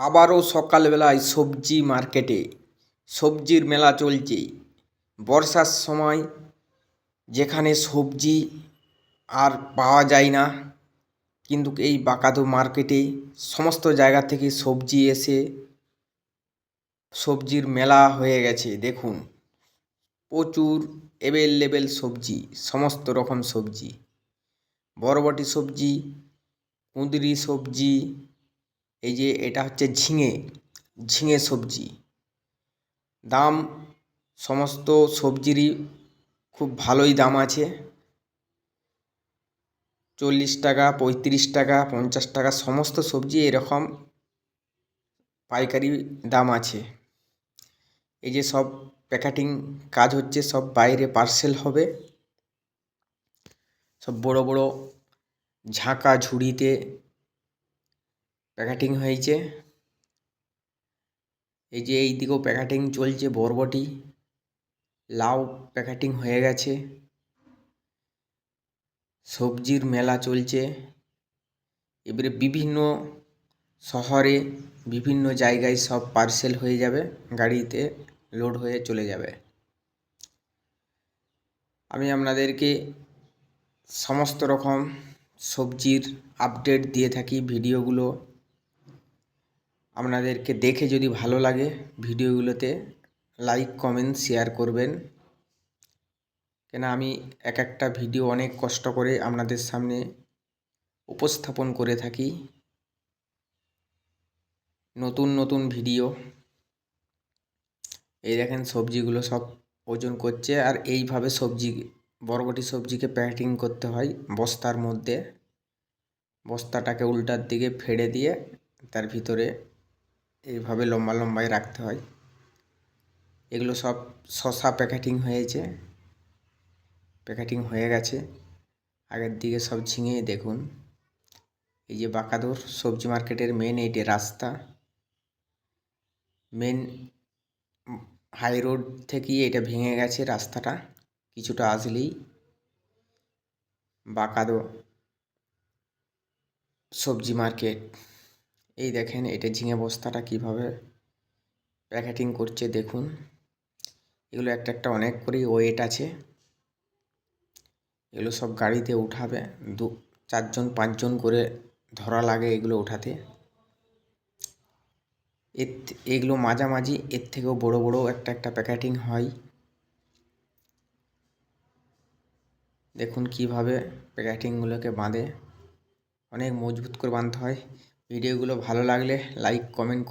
আবারও সকালবেলায় সবজি মার্কেটে। সবজির মেলা চলছে। বর্ষার সময় যেখানে সবজি আর পাওয়া যায় না, কিন্তু এই বাঁকাতো মার্কেটে সমস্ত জায়গা থেকে সবজি এসে সবজির মেলা হয়ে গেছে, দেখুন। প্রচুর অ্যাভেলেবেল সবজি, সমস্ত রকম সবজি। বরবটি সবজি, কুঁদরি সবজি এই যে এটা হচ্ছে ঝিঙে ঝিঙে সবজি। দাম সমস্ত সবজিরই খুব ভালোই দাম আছে। চল্লিশ টাকা, পঁয়ত্রিশ টাকা, পঞ্চাশ টাকা, সমস্ত সবজি এরকম পাইকারি দাম আছে। এই যে সব প্যাকেটিং কাজ হচ্ছে, সব বাইরে পার্সেল হবে। সব বড় বড় ঝাঁকা ঝুড়িতে প্যাকেটিং হয়েছে। এই যে এই দিকেও প্যাকেটিং চলছে বরবটি। লাউ প্যাকেটিং হয়ে গেছে। সবজির মেলা চলছে। এবারে বিভিন্ন শহরে বিভিন্ন জায়গায় সব পার্সেল হয়ে যাবে। গাড়িতে লোড হয়ে চলে যাবে। আমি আপনাদেরকে সমস্ত রকম সবজির আপডেট দিয়ে থাকি, ভিডিওগুলো। আপনাদেরকে দেখে যদি ভালো লাগে ভিডিওগুলোতে লাইক কমেন্ট শেয়ার করবেন। কেন আমি এক একটা ভিডিও অনেক কষ্ট করে আপনাদের সামনে উপস্থাপন করে থাকি। নতুন নতুন ভিডিও। এই দেখেন সবজিগুলো সব ওজন করছে আর এইভাবে সবজি, বরবটি সবজিকে প্যাকিং করতে হয় বস্তার মধ্যে। বস্তাটাকে উল্টার দিকে ফেড়ে দিয়ে তার ভিতরে এইভাবে লম্বা লম্বায় রাখতে হয়। এগুলো সব শশা প্যাকেটিং হয়েছে। প্যাকেটিং হয়ে গেছে। আগের দিকে সব ঝিঙে দেখুন। এই যে বাঁকাদুর সবজি মার্কেটের মেন এইটে রাস্তা। মেন হাই রোড থেকেই এটা ভেঙে গেছে রাস্তাটা। কিছুটা আসলেই বাঁকাদো সবজি মার্কেট। এই দেখেন, এটা ঝিঙে বস্তাটা কীভাবে প্যাকেটিং করছে দেখুন। এগুলো একটা একটা অনেক করেই ওয়েট আছে। এগুলো সব গাড়িতে উঠাবে। দু, চারজন, পাঁচজন করে ধরা লাগে এগুলো ওঠাতে এর এগুলো মাঝামাঝি, এর থেকেও বড় বড় একটা একটা প্যাকেটিং হয়। দেখুন কীভাবে প্যাকেটিংগুলোকে বাঁধে। অনেক মজবুত করে বাঁধতে হয়। ভিডিওগুলো ভালো লাগলে লাইক কমেন্ট